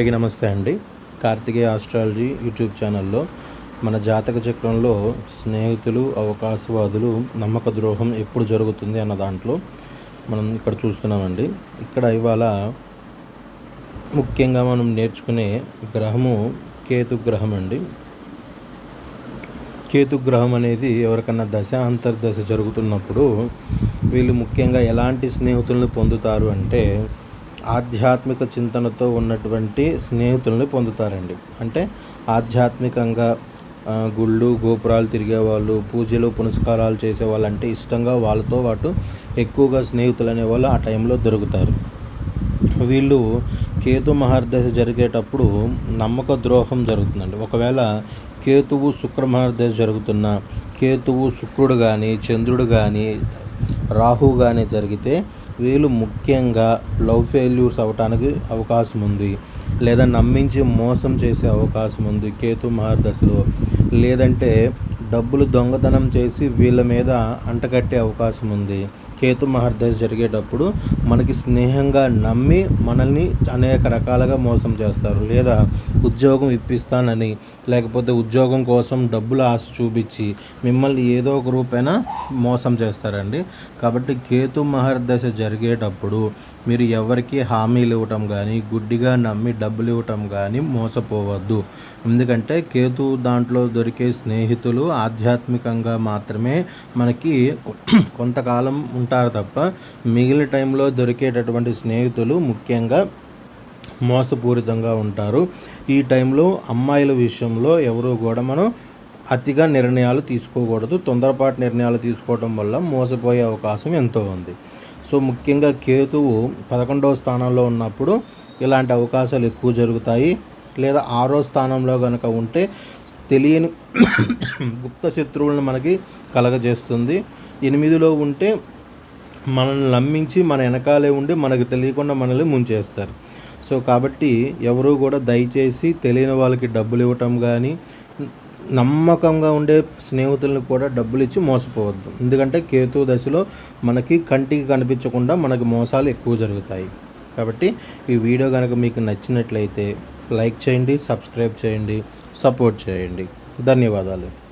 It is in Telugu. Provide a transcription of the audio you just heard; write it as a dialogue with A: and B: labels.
A: అందరికీ నమస్తే అండి. కార్తికేయ ఆస్ట్రాలజీ యూట్యూబ్ ఛానల్లో మన జాతక చక్రంలో స్నేహితులు అవకాశవాదులు నమ్మక ద్రోహం ఎప్పుడు జరుగుతుంది అన్న దాంట్లో మనం ఇక్కడ చూస్తున్నామండి. ఇక్కడ ఇవాళ ముఖ్యంగా మనం నేర్చుకునే గ్రహము కేతు గ్రహం అండి. కేతు గ్రహం అనేది ఎవరికన్నా దశ అంతర్దశ జరుగుతున్నప్పుడు వీళ్ళు ముఖ్యంగా ఎలాంటి స్నేహితులను పొందుతారు అంటే ఆధ్యాత్మిక చింతనతో ఉన్నటువంటి స్నేహితులను పొందుతారండి. అంటే ఆధ్యాత్మికంగా గుళ్ళు గోపురాలు తిరిగేవాళ్ళు పూజలు పునస్కారాలు చేసేవాళ్ళు అంటే ఇష్టంగా వాళ్ళతో పాటు ఎక్కువగా స్నేహితులు అనేవాళ్ళు ఆ టైంలో దొరుకుతారు. వీళ్ళు కేతు మహర్దశ జరిగేటప్పుడు నమ్మక ద్రోహం జరుగుతుందండి. ఒకవేళ కేతువు శుక్ర మహర్దశ జరుగుతున్న కేతువు శుక్రుడు కానీ చంద్రుడు కానీ రాహు కానీ జరిగితే వీళ్ళు ముఖ్యంగా లవ్ ఫెయిల్యూర్స్ అవటానికి అవకాశం ఉంది లేదా నమ్మించి మోసం చేసే అవకాశం ఉంది కేతు మహర్దశలో. లేదంటే డబ్బులు దొంగతనం చేసి వీళ్ళ మీద అంటకట్టే అవకాశం ఉంది. కేతు మహర్దశ జరిగేటప్పుడు మనకి స్నేహంగా నమ్మి మనల్ని అనేక రకాలుగా మోసం చేస్తారు. లేదా ఉద్యోగం ఇప్పిస్తానని లేకపోతే ఉద్యోగం కోసం డబ్బులు ఆశ చూపించి మిమ్మల్ని ఏదో ఒక రూపైనా మోసం చేస్తారండి. కాబట్టి కేతు మహర్దశ జరిగేటప్పుడు మీరు ఎవరికి హామీలు ఇవ్వటం కానీ గుడ్డిగా నమ్మి డబ్బులు ఇవ్వటం కానీ మోసపోవద్దు. ఎందుకంటే కేతు దాంట్లో దొరికే స్నేహితులు ఆధ్యాత్మికంగా మాత్రమే మనకి కొంతకాలం ఉంటారు తప్ప మిగిలిన టైంలో దొరికేటటువంటి స్నేహితులు ముఖ్యంగా మోసపూరితంగా ఉంటారు. ఈ టైంలో అమ్మాయిల విషయంలో ఎవరు కూడా మనం అతిగా నిర్ణయాలు తీసుకోకూడదు. తొందరపాటు నిర్ణయాలు తీసుకోవడం వల్ల మోసపోయే అవకాశం ఎంతో ఉంది. సో ముఖ్యంగా కేతువు పదకొండవ స్థానంలో ఉన్నప్పుడు ఇలాంటి అవకాశాలు ఎక్కువ జరుగుతాయి. లేదా ఆరో స్థానంలో కనుక ఉంటే తెలియని గుప్త శత్రువులను మనకి కలగజేస్తుంది. ఎనిమిదిలో ఉంటే మనల్ని నమ్మించి మన వెనకాలే ఉండి మనకు తెలియకుండా మనల్ని ముంచేస్తారు. సో కాబట్టి ఎవరు కూడా దయచేసి తెలియని వాళ్ళకి డబ్బులు ఇవ్వటం కానీ నమ్మకంగా ఉండే స్నేహితులను కూడా డబ్బులు ఇచ్చి మోసపోవద్దు. ఎందుకంటే కేతు దశలో మనకి కంటికి కనిపించకుండా మనకి మోసాలు ఎక్కువ జరుగుతాయి. కాబట్టి ఈ వీడియో కనుక మీకు నచ్చినట్లయితే లైక్ చేయండి సబ్స్క్రైబ్ చేయండి. సపోర్ట్ చేయండి. ధన్యవాదాలు.